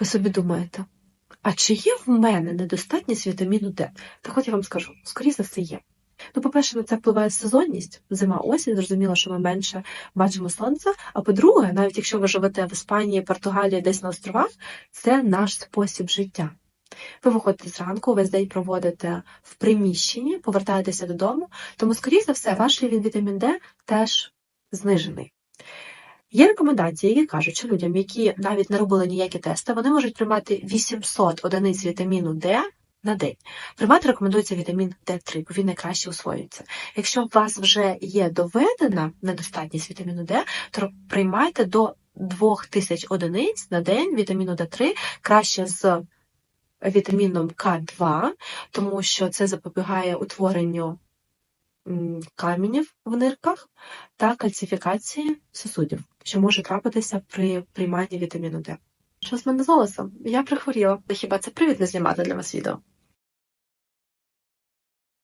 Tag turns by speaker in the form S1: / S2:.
S1: Ви собі думаєте, а чи є в мене недостатність вітаміну Д? Так от я вам скажу, скоріше за все є. Ну, по-перше, на це впливає сезонність, зима, осінь, зрозуміло, що ми менше бачимо сонця. А по-друге, навіть якщо ви живете в Іспанії, Португалії, десь на островах, це наш спосіб життя. Ви виходите зранку, весь день проводите в приміщенні, повертаєтеся додому, тому, скоріше за все, ваш рівень вітамін Д теж знижений. Є рекомендації, які кажуть, що людям, які навіть не робили ніякі тести, вони можуть приймати 800 одиниць вітаміну Д на день. Приймати рекомендується вітамін Д3, бо він найкраще усвоюється. Якщо у вас вже є доведена недостатність вітаміну Д, то приймайте до 2000 одиниць на день вітаміну Д3, краще з вітаміном К2, тому що це запобігає утворенню каменів в нирках та кальцифікації сосудів, що може трапитися при прийманні вітаміну Д. Що з мене з? Я прихворіла. Хіба це привід не знімати для вас відео?